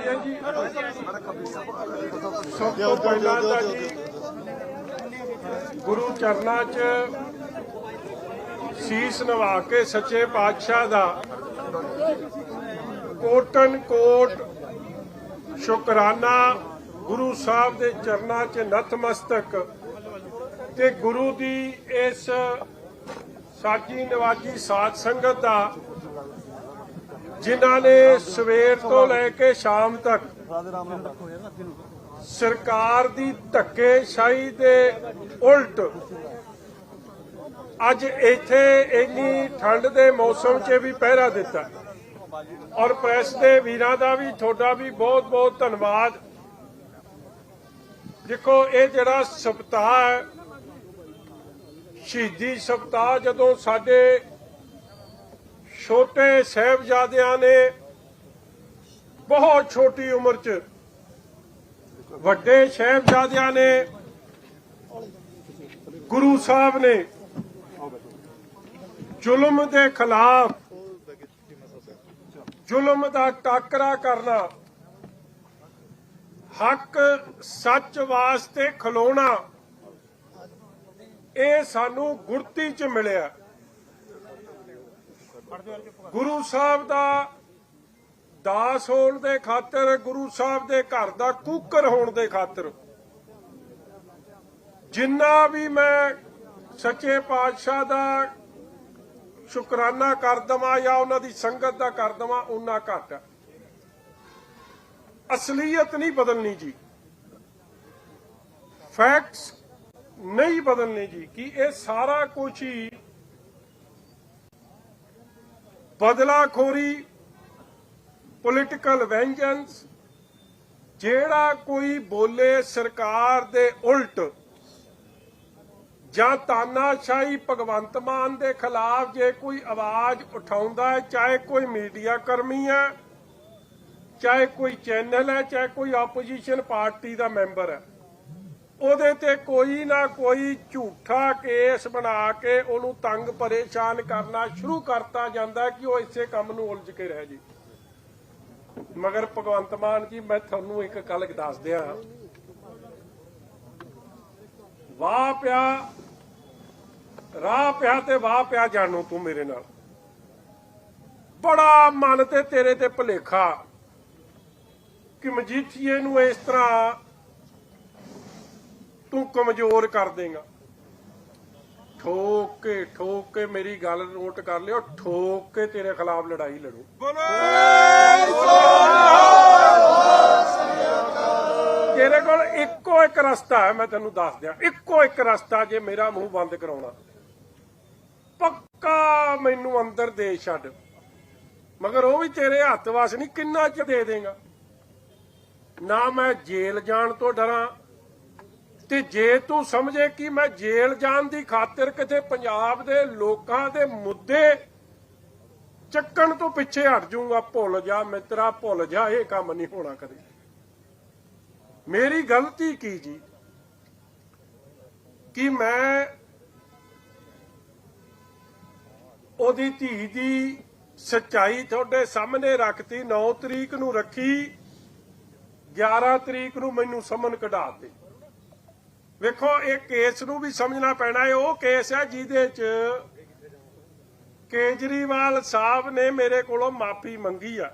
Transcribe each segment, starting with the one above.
ਹਾਂਜੀ ਸਭ ਤੋਂ ਪਹਿਲਾਂ ਤਾਂ ਜੀ ਗੁਰੂ ਚਰਨਾਂ 'ਚ ਸੀਸ ਨਵਾ ਕੇ ਸੱਚੇ ਪਾਤਸ਼ਾਹ ਦਾ ਕੋਟਨ ਕੋਟ ਸ਼ੁਕਰਾਨਾ ਗੁਰੂ ਸਾਹਿਬ ਦੇ ਚਰਨਾਂ 'ਚ ਨਤਮਸਤਕ ਤੇ ਗੁਰੂ ਦੀ ਇਸ ਸਾਜੀ ਨਵਾਜੀ ਸਾਧ ਸੰਗਤ ਦਾ ਜਿਨ੍ਹਾਂ ਨੇ ਸਵੇਰ ਤੋਂ ਲੈ ਕੇ ਸ਼ਾਮ ਤੱਕ ਸਰਕਾਰ ਦੀ ਧੱਕੇਸ਼ਾਹੀ ਦੇ ਉਲਟ ਅੱਜ ਇੱਥੇ ਇੰਨੀ ਠੰਡ ਦੇ ਮੌਸਮ 'ਚ ਵੀ ਪਹਿਰਾ ਦਿੱਤਾ। ਔਰ ਪ੍ਰੈਸ ਦੇ ਵੀਰਾਂ ਦਾ ਵੀ, ਤੁਹਾਡਾ ਵੀ ਬਹੁਤ ਬਹੁਤ ਧੰਨਵਾਦ। ਦੇਖੋ, ਇਹ ਜਿਹੜਾ ਸਪਤਾਹ ਹੈ, ਸ਼ਹੀਦੀ ਸਪਤਾਹ ਜਦੋਂ ਸਾਡੇ ਛੋਟੇ ਸਹਿਬਜ਼ਾਦਿਆਂ ਨੇ ਬਹੁਤ ਛੋਟੀ ਉਮਰ 'ਚ ਵੱਡੇ ਸਹਿਬਜ਼ਾਦਿਆਂ ਨੇ ਗੁਰੂ ਸਾਹਿਬ ਨੇ ਜ਼ੁਲਮ ਦੇ ਖਿਲਾਫ ਜ਼ੁਲਮ ਦਾ ਟਾਕਰਾ ਕਰਨਾ, ਹੱਕ ਸੱਚ ਵਾਸਤੇ ਖਲੋਣਾ, ਇਹ ਸਾਨੂੰ ਗੁਰਤੀ ਚ ਮਿਲਿਆ। ਗੁਰੂ ਸਾਹਿਬ ਦਾ ਦਾਸ ਹੋਣ ਦੇ ਖਾਤਰ, ਗੁਰੂ ਸਾਹਿਬ ਦੇ ਘਰ ਦਾ ਕੂਕਰ ਹੋਣ ਦੇ ਖਾਤਰ। ਜਿੰਨਾ ਵੀ ਮੈਂ ਸੱਚੇ ਪਾਤਸ਼ਾਹ ਦਾ ਸ਼ੁਕਰਾਨਾ ਕਰ ਦਵਾਂ ਜਾਂ ਉਹਨਾਂ ਦੀ ਸੰਗਤ ਦਾ ਕਰ ਦਵਾਂ ਉਹਨਾਂ ਘੱਟ ਅਸਲੀਅਤ ਨਹੀਂ ਬਦਲਣੀ ਜੀ। ਫੈਕਟਸ ਨਹੀਂ ਬਦਲਣੇ ਜੀ, ਕਿ ਇਹ ਸਾਰਾ ਕੁਝ ਹੀ ਬਦਲਾਖੋਰੀ ਪੋਲਿਟੀਕਲ ਵੈਂਜੈਂਸ ਜਿਹੜਾ ਕੋਈ ਬੋਲੇ ਸਰਕਾਰ ਦੇ ਉਲਟ ਜਾਂ ਤਾਨਾਸ਼ਾਹੀ ਭਗਵੰਤ ਮਾਨ ਦੇ ਖਿਲਾਫ ਜੇ ਕੋਈ ਆਵਾਜ਼ ਉਠਾਉਂਦਾ ਹੈ, ਚਾਹੇ ਕੋਈ ਮੀਡੀਆ ਕਰਮੀ ਹੈ, ਚਾਹੇ ਕੋਈ ਚੈਨਲ ਹੈ, ਚਾਹੇ ਕੋਈ ਆਪੋਜੀਸ਼ਨ ਪਾਰਟੀ ਦਾ ਮੈਂਬਰ ਹੈ ਉਹਦੇ ਤੇ ਕੋਈ ਨਾ ਕੋਈ ਝੂਠਾ ਕੇਸ ਬਣਾ ਕੇ ਉਹਨੂੰ ਤੰਗ ਪਰੇਸ਼ਾਨ ਕਰਨਾ ਸ਼ੁਰੂ ਕਰਤਾ ਜਾਂਦਾ ਕਿ ਉਹ ਇਸੇ ਕੰਮ ਨੂੰ ਉਲਝ ਕੇ ਰਹਿ ਜੇ। ਮਗਰ ਭਗਵੰਤ ਮਾਨ ਜੀ, ਮੈਂ ਤੁਹਾਨੂੰ ਇੱਕ ਗੱਲ ਦੱਸ ਦਿਆਂ। ਵਾਹ ਪਿਆ, ਰਾਹ ਪਿਆ ਤੇ ਵਾਹ ਪਿਆ ਜਾਣੋ ਤੂੰ ਮੇਰੇ ਨਾਲ। ਬੜਾ ਮਨ ਤੇ ਤੇਰੇ ਤੇ ਭੁਲੇਖਾ। ਕਿ ਮਜੀਠੀਏ ਨੂੰ ਇਸ ਤਰ੍ਹਾਂ ਤੂੰ ਕਮਜ਼ੋਰ ਕਰ ਦੇਗਾ। ਠੋਕ ਕੇ ਠੋਕ ਕੇ ਮੇਰੀ ਗੱਲ ਨੋਟ ਕਰ ਲਿਓ ਠੋਕ ਕੇ ਤੇਰੇ ਖਿਲਾਫ ਲੜਾਈ ਲੜੂ। ਤੇਰੇ ਕੋਲ ਇੱਕੋ ਇੱਕ ਰਸਤਾ ਹੈ ਮੈਂ ਤੈਨੂੰ ਦੱਸ ਦਿਆਂ। ਇੱਕੋ ਇੱਕ ਰਸਤਾ ਜੇ ਮੇਰਾ ਮੂੰਹ ਬੰਦ ਕਰਾਉਣਾ। ਪੱਕਾ ਮੈਨੂੰ ਅੰਦਰ ਦੇ ਛੱਡ। ਮਗਰ ਉਹ ਵੀ ਤੇਰੇ ਹੱਥ ਵਸ ਨਹੀਂ ਕਿੰਨਾ ਚ ਦੇ ਦੇਗਾ। ਨਾ ਮੈਂ ਜੇਲ੍ਹ ਜਾਣ ਤੋਂ ਡਰਾਂ ਤੇ ਜੇ ਤੂੰ ਸਮਝੇ ਕਿ ਮੈਂ ਜੇਲ੍ਹ ਜਾਣ ਦੀ ਖਾਤਰ ਕਿਤੇ ਪੰਜਾਬ ਦੇ ਲੋਕਾਂ ਦੇ ਮੁੱਦੇ ਚੱਕਣ ਤੋਂ ਪਿੱਛੇ ਹਟ ਜਾਊਂਗਾ, ਭੁੱਲ ਜਾ ਮਿੱਤਰਾ, ਭੁੱਲ ਜਾ, ਇਹ ਕੰਮ ਨਹੀਂ ਹੋਣਾ ਕਦੇ। ਮੇਰੀ ਗਲਤੀ ਕੀ ਜੀ? ਕਿ ਮੈਂ ਉਹਦੀ ਧੀ ਦੀ ਸੱਚਾਈ ਤੁਹਾਡੇ ਸਾਹਮਣੇ ਰੱਖਤੀ 9 ਤਰੀਕ ਨੂੰ ਰੱਖੀ 11 ਤਰੀਕ ਨੂੰ ਮੈਨੂੰ ਸਮਨ ਕਢਾਤੇ ਵੇਖੋ, ਇਹ ਕੇਸ ਨੂੰ ਵੀ ਸਮਝਣਾ ਪੈਣਾ ਹੈ। ਉਹ ਕੇਸ ਹੈ ਜਿਹਦੇ ਚ ਕੇਜਰੀਵਾਲ ਸਾਹਿਬ ਨੇ ਮੇਰੇ ਕੋਲੋਂ ਮਾਫੀ ਮੰਗੀ ਆ।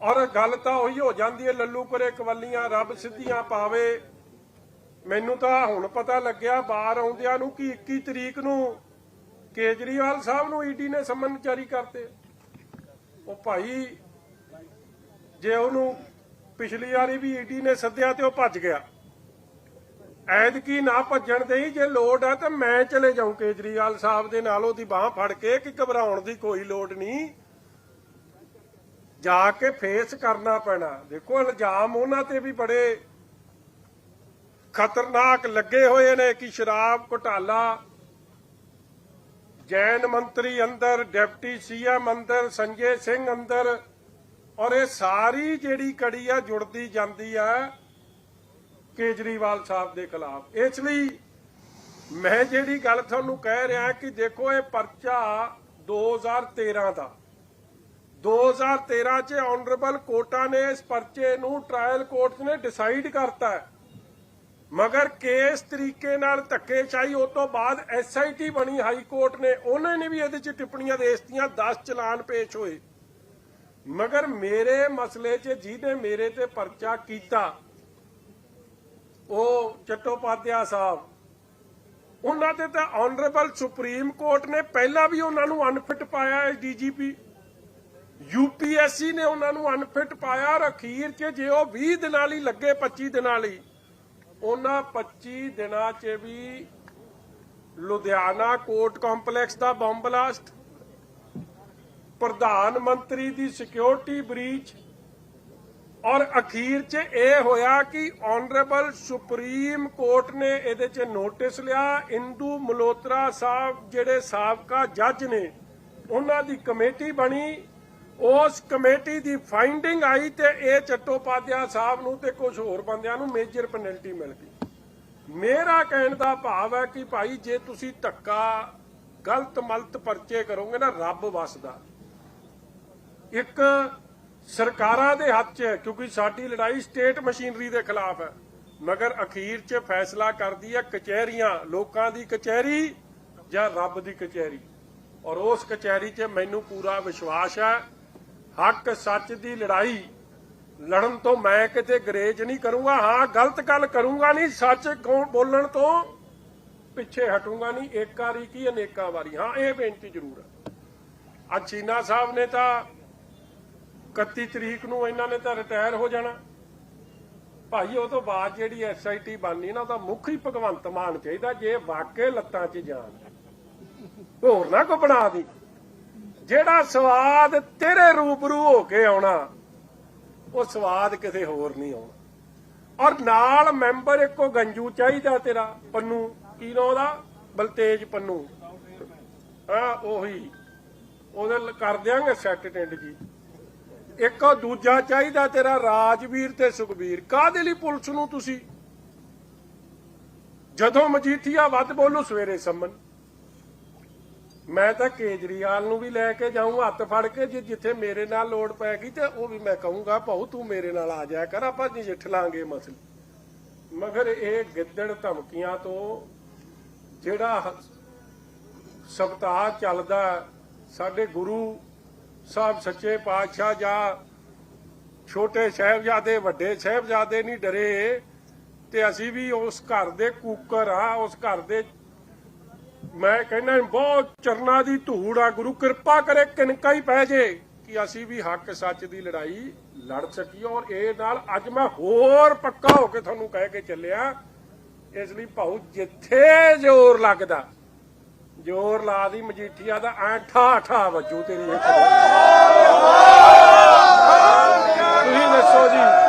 ਔਰ ਗੱਲ ਤਾਂ ਉਹੀ ਹੋ ਜਾਂਦੀ ਹੈ, ਲੱਲੂ ਕਰੇ ਕਵੱਲੀਆਂ ਰੱਬ ਸਿੱਧੀਆਂ ਪਾਵੇ। ਮੈਨੂੰ ਤਾਂ ਹੁਣ ਪਤਾ ਲੱਗਿਆ, ਬਾਹਰ ਆਉਂਦਿਆਂ ਨੂੰ ਕਿ 21 ਤਰੀਕ ਨੂੰ ਕੇਜਰੀਵਾਲ ਸਾਹਿਬ ਨੂੰ ਈਡੀ ਨੇ ਸਮਨ ਜਾਰੀ ਕਰਤੇ। ਉਹ ਭਾਈ, ਜੇ ਉਹਨੂੰ ਪਿਛਲੀ ਵਾਰੀ ਵੀ ਈਡੀ ਨੇ ਸੱਦਿਆ ਤੇ ਉਹ ਭੱਜ ਗਿਆ। ਐਦਕੀ ਨਾ ਭੱਜਣ ਦੇਈ ਜੇ ਲੋੜ ਆ ਤਾਂ ਮੈਂ ਚਲੇ ਜਾਉਂ ਕੇਜਰੀਵਾਲ ਸਾਹਿਬ ਦੇ ਨਾਲ, ਉਹਦੀ ਬਾਹ ਫੜ ਕੇ ਕਿ ਘਬਰਾਉਣ ਦੀ ਕੋਈ ਲੋੜ ਨਹੀਂ। ਜਾ ਕੇ ਫੇਸ ਕਰਨਾ ਪੈਣਾ। ਦੇਖੋ, ਇਲਜ਼ਾਮ ਉਹਨਾਂ ਤੇ ਵੀ ਬੜੇ ਖਤਰਨਾਕ ਲੱਗੇ ਹੋਏ ਨੇ ਕਿ ਸ਼ਰਾਬ ਘੁਟਾਲਾ, ਜੈਨ ਮੰਤਰੀ ਅੰਦਰ, ਡਿਪਟੀ ਸੀਐਮ ਅੰਦਰ, ਸੰਜੇ ਸਿੰਘ ਅੰਦਰ, ਔਰ ਇਹ ਸਾਰੀ ਜਿਹੜੀ ਕੜੀ ਆ ਜੁੜਦੀ ਜਾਂਦੀ ਆ। ਕੇਜਰੀਵਾਲ ਸਾਹਿਬ ਦੇ ਖਿਲਾਫ। ਇਸ ਲਈ ਮੈਂ ਜਿਹੜੀ ਗੱਲ ਤੁਹਾਨੂੰ ਕਹਿ ਰਿਹਾ ਕਿ ਦੇਖੋ ਇਹ ਪਰਚਾ 2013 ਦਾ। 2013 ਚ ਆਨਰੇਬਲ ਕੋਰਟਾਂ ਨੇ ਇਸ ਪਰਚੇ ਨੂੰ ਟ੍ਰਾਇਲ ਕੋਰਟ ਨੇ ਡਿਸਾਈਡ ਕਰਤਾ ਮਗਰ ਕੇਸ ਤਰੀਕੇ ਨਾਲ ਧੱਕੇਸ਼ਾਹੀ ਉਸ ਤੋਂ ਬਾਅਦ ਐਸਆਈਟੀ ਬਣੀ ਹਾਈ ਕੋਰਟ ਨੇ। ਉਹਨਾਂ ਨੇ ਵੀ ਇਹਦੇ ਚ ਟਿੱਪਣੀਆਂ ਦੇ ਦਿੱਤੀਆਂ 10 ਚਲਾਨ ਪੇਸ਼ ਹੋਏ। ਮਗਰ ਮੇਰੇ ਮਸਲੇ 'ਚ ਜਿਹਨੇ ਮੇਰੇ ਤੇ ਪਰਚਾ ਕੀਤਾ ਉਹ ਚਟੋਪਾਧਿਆ ਸਾਹਿਬ, ਉਹਨਾਂ ਤੇ ਤਾਂ ਆਨਰੇਬਲ ਸੁਪਰੀਮ ਕੋਰਟ ਨੇ ਪਹਿਲਾਂ ਵੀ ਉਹਨਾਂ ਨੂੰ ਅਨਫਿਟ ਪਾਇਆ ਹੈ ਡੀਜੀਪੀ ਯੂਪੀਐਸਸੀ ਨੇ ਉਹਨਾਂ ਨੂੰ ਅਨਫਿਟ ਪਾਇਆ ਔਰ ਅਖੀਰ 'ਚ ਜੇ ਉਹ 20 ਦਿਨਾਂ ਲਈ ਲੱਗੇ 25 ਦਿਨਾਂ ਲਈ, ਉਹਨਾਂ 25 ਦਿਨਾਂ 'ਚ ਵੀ ਲੁਧਿਆਣਾ ਕੋਰਟ ਕੰਪਲੈਕਸ ਦਾ ਬੰਬ ਬਲਾਸਟ ਪ੍ਰਧਾਨ ਮੰਤਰੀ ਦੀ ਸਿਕਿਉਰਿਟੀ ਬ੍ਰੀਚ ਔਰ ਅਖੀਰ 'ਚ ਇਹ ਹੋਇਆ ਕਿ ਆਨਰੇਬਲ ਸੁਪਰੀਮ ਕੋਰਟ ਨੇ ਇਹਦੇ 'ਚ ਨੋਟਿਸ ਲਿਆ। ਇੰਦੂ ਮਲੋਤਰਾ ਸਾਹਿਬ ਜਿਹੜੇ ਸਾਬਕਾ ਜੱਜ ਨੇ, ਉਹਨਾਂ ਦੀ ਕਮੇਟੀ ਬਣੀ। ਉਸ ਕਮੇਟੀ ਦੀ ਫਾਈਂਡਿੰਗ ਆਈ ਤੇ ਇਹ ਚਟੋਪਾਧਿਆ ਸਾਹਿਬ ਨੂੰ ਤੇ ਕੁਝ ਹੋਰ ਬੰਦਿਆਂ ਨੂੰ ਮੇਜਰ ਪੈਨਲਟੀ ਮਿਲ ਗਈ। ਮੇਰਾ ਕਹਿਣ ਦਾ ਭਾਵ ਹੈ ਕਿ ਭਾਈ ਜੇ ਤੁਸੀਂ ਧੱਕਾ, ਗਲਤ ਮਲਤ ਪਰਚੇ ਕਰੋਗੇ ਨਾ, ਰੱਬ ਵਸਦਾ। ਇੱਕ ਸਰਕਾਰਾਂ ਦੇ ਹੱਥ 'ਚ ਹੈ ਕਿਉਂਕਿ ਸਾਡੀ ਲੜਾਈ ਸਟੇਟ ਮਸ਼ੀਨਰੀ ਦੇ ਖਿਲਾਫ ਹੈ, ਮਗਰ ਅਖੀਰ 'ਚ ਫੈਸਲਾ ਕਰਦੀ ਹੈ ਕਚਹਿਰੀਆਂ, ਲੋਕਾਂ ਦੀ ਕਚਹਿਰੀ ਜਾਂ ਰੱਬ ਦੀ ਕਚਹਿਰੀ। ਔਰ ਉਸ ਕਚਹਿਰੀ 'ਚ ਮੈਨੂੰ ਪੂਰਾ ਵਿਸ਼ਵਾਸ ਹੈ, ਹੱਕ ਸੱਚ ਦੀ ਲੜਾਈ ਲੜਨ ਤੋਂ ਮੈਂ ਕਿਤੇ ਗਰੇਜ ਨਹੀਂ ਕਰੂੰਗਾ। ਹਾਂ, ਗਲਤ ਗੱਲ ਕਰੂੰਗਾ ਨਹੀਂ, ਸੱਚ ਕੌਣ ਬੋਲਣ ਤੋਂ ਪਿੱਛੇ ਹਟੂੰਗਾ ਨਹੀਂ ਇੱਕ ਵਾਰੀ ਕੀ ਅਨੇਕਾਂ ਵਾਰੀ। ਹਾਂ, ਇਹ ਬੇਨਤੀ ਜ਼ਰੂਰ ਹੈ। ਅੱਜ ਚੀਨਾ ਸਾਹਿਬ ਨੇ ਤਾਂ 31 ਤਰੀਕ ਨੂੰ ਇਹਨਾਂ ਨੇ ਤਾਂ ਰਿਟਾਇਰ ਹੋ ਜਾਣਾ। ਭਾਈ, ਉਹ ਤੋਂ ਬਾਅਦ ਜਿਹੜੀ ਐਸਆਈਟੀ ਬਣਨੀ ਨਾ ਉਹਦਾ ਮੁੱਖ ਹੀ ਭਗਵੰਤ ਮਾਨ ਚਾਹੀਦਾ, ਜੇ ਵਾਕਈ ਲੱਤਾਂ 'ਚ ਜਾਣ ਹੋਰ ਨਾ ਕੋ ਬਣਾ ਦੀ। ਜਿਹੜਾ ਸਵਾਦ ਤੇਰੇ ਰੂਬਰੂ ਹੋ ਕੇ ਆਉਣਾ, ਉਹ ਸਵਾਦ ਕਿਸੇ ਹੋਰ ਨਹੀਂ ਆਉਣਾ। ਔਰ ਨਾਲ ਮੈਂਬਰ ਇੱਕੋ ਗੰਜੂ ਚਾਹੀਦਾ ਤੇਰਾ, ਪੰਨੂ। ਕੀ ਨਾਂ ਉਹਦਾ? ਬਲਤੇਜ ਪੰਨੂ। ਹਾਂ, ਉਹੀ। ਉਹਦੇ ਕਰ ਦਿਆਂਗੇ ਸੈੱਟ ਟਿੰਡ ਜੀ। ਇੱਕ ਦੂਜਾ ਚਾਹੀਦਾ ਤੇਰਾ ਰਾਜਵੀਰ ਤੇ ਸੁਖਬੀਰ। ਕਾਹਦੇ ਲਈ ਪੁਲਿਸ ਨੂੰ ਤੁਸੀਂ? ਜਦੋਂ ਮਜੀਠੀਆ ਵੱਧ ਬੋਲੂ, ਸਵੇਰੇ ਸੰਮਨ। ਮੈਂ ਤਾਂ ਕੇਜਰੀਵਾਲ ਨੂੰ ਵੀ ਲੈ ਕੇ ਜਾਊਂ, ਹੱਥ ਫੜ ਕੇ, ਜੇ ਜਿੱਥੇ ਮੇਰੇ ਨਾਲ ਲੋੜ ਪੈ ਗਈ ਤੇ ਉਹ ਵੀ ਮੈਂ ਕਹੂੰਗਾ, ਭਾਊ ਤੂੰ ਮੇਰੇ ਨਾਲ ਆ ਜਾਇਆ ਕਰ, ਆਪਾਂ ਨਜਿੱਠ ਲਾਂਗੇ ਮਸਲੇ। ਮਗਰ ਇਹ ਗਿੱਦੜ ਧਮਕੀਆਂ ਤੋਂ ਜਿਹੜਾ ਸਪਤਾਹ ਚੱਲਦਾ, ਸਾਡੇ ਗੁਰੂ ਸਾਹਿਬ ਸੱਚੇ ਪਾਤਸ਼ਾਹ ਜਾਂ ਛੋਟੇ ਸਾਹਿਬਜ਼ਾਦੇ, ਵੱਡੇ ਸਾਹਿਬਜ਼ਾਦੇ ਨਹੀਂ ਡਰੇ। ਤੇ ਅਸੀਂ ਵੀ ਉਸ ਘਰ ਦੇ ਕੂਕਰ ਆ, ਉਸ ਘਰ ਦੇ ਮੈਂ ਕਹਿੰਦਾ ਬਹੁਤ ਚਰਨਾ ਦੀ ਧੂੜ ਆ। ਗੁਰੂ ਕਿਰਪਾ ਕਰੇ ਕਿਨਕਾ ਹੀ ਪੈ ਜੇ ਕਿ ਅਸੀਂ ਵੀ ਹੱਕ ਸੱਚ ਦੀ ਲੜਾਈ ਲੜ ਸਕੀਏ। ਔਰ ਇਹ ਨਾਲ ਅੱਜ ਮੈਂ ਹੋਰ ਪੱਕਾ ਹੋ ਕੇ ਤੁਹਾਨੂੰ ਕਹਿ ਕੇ ਚੱਲਿਆ। ਇਸ ਲਈ ਭਾਉ ਜਿੱਥੇ ਜ਼ੋਰ ਲੱਗਦਾ। ਜੋਰ ਲਾ ਦੀ ਮਜੀਠੀਆ ਦਾ ਐ ਠਾ ਠਾ ਵੱਜੂ ਤੇਰੀ ਇੱਕ ਤੁਸੀਂ ਦੱਸੋ ਜੀ।